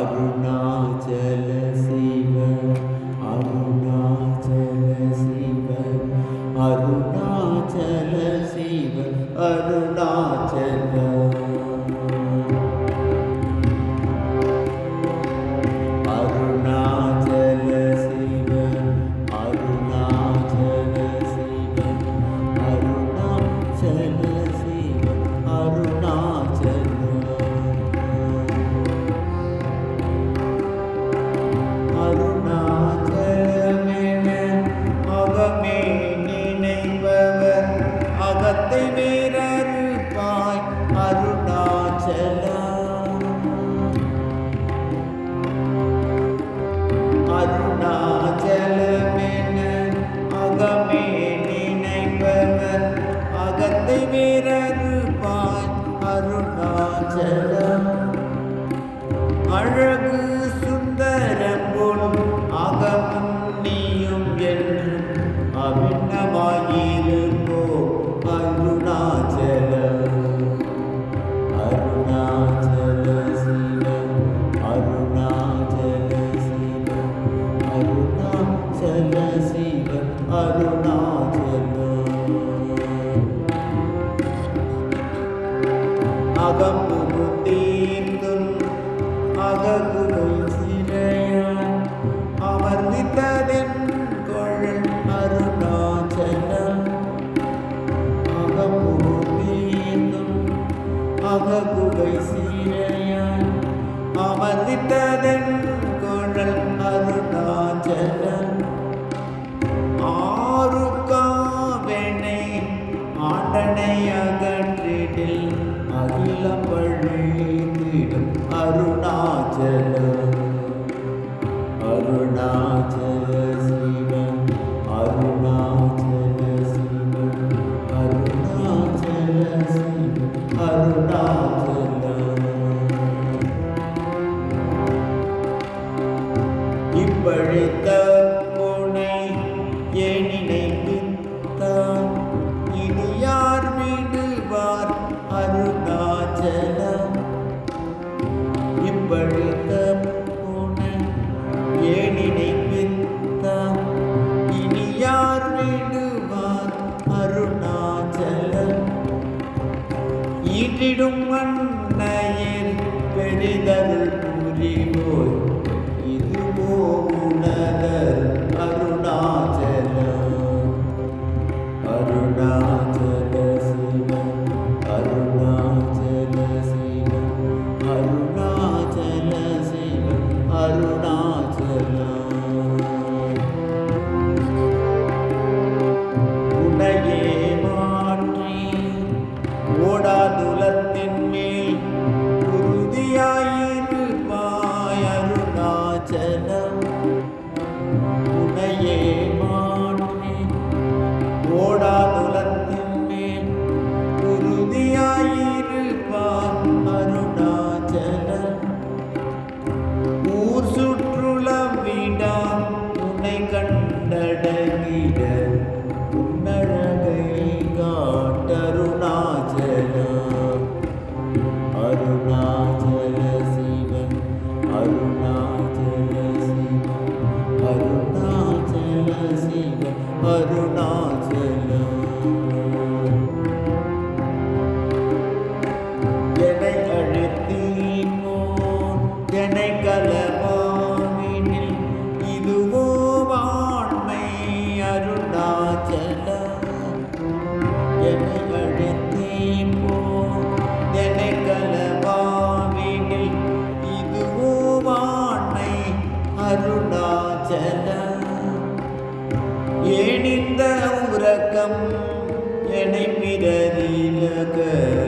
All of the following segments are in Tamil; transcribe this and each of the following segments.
Arunachala Siva, Arunachala Siva, Arunachala Siva, Arunachala Siva, Arunachala Siva, Arunachala Siva, Arunachala Siva, Arunachala Siva, Arunachala Siva, அமர்ந்திட்டதென் குழல் அருணாச்சலன் ஆறுக்காவெனை ஆண்டனை அகற்றிடில் அகில பழிந்திடும் ஈட்டிடும் மன்னையில் பெரிதருள் புரிவோய் இதுவோ உனதர் அருணாச்சலம் அருணா நலம் என பிறரிலகர்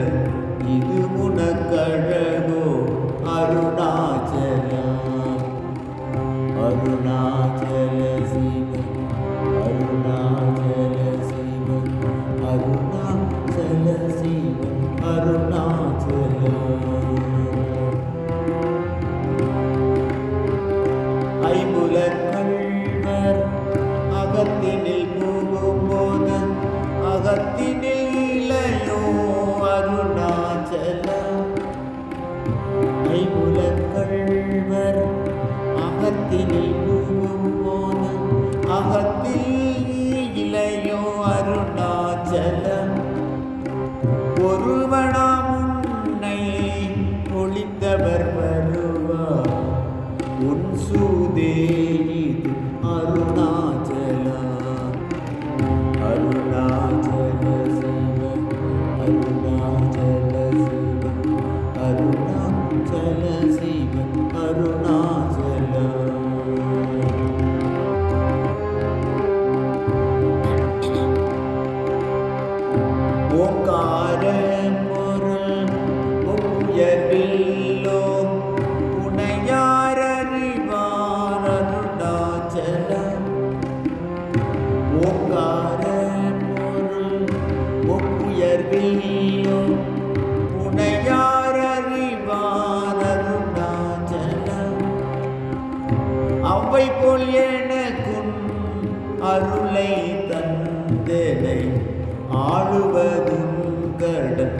ஒருவனாம் உன்னை ஒளித்தவர் வருவார். உன் சூதே அருணாச்சலா அருணாச்சல சிவ அருணாச்சல சிவ அருணாச்சல சிவ அருணாச்சல ஓங்கார அருளை தந்தனை ஆளுவதும் கடல்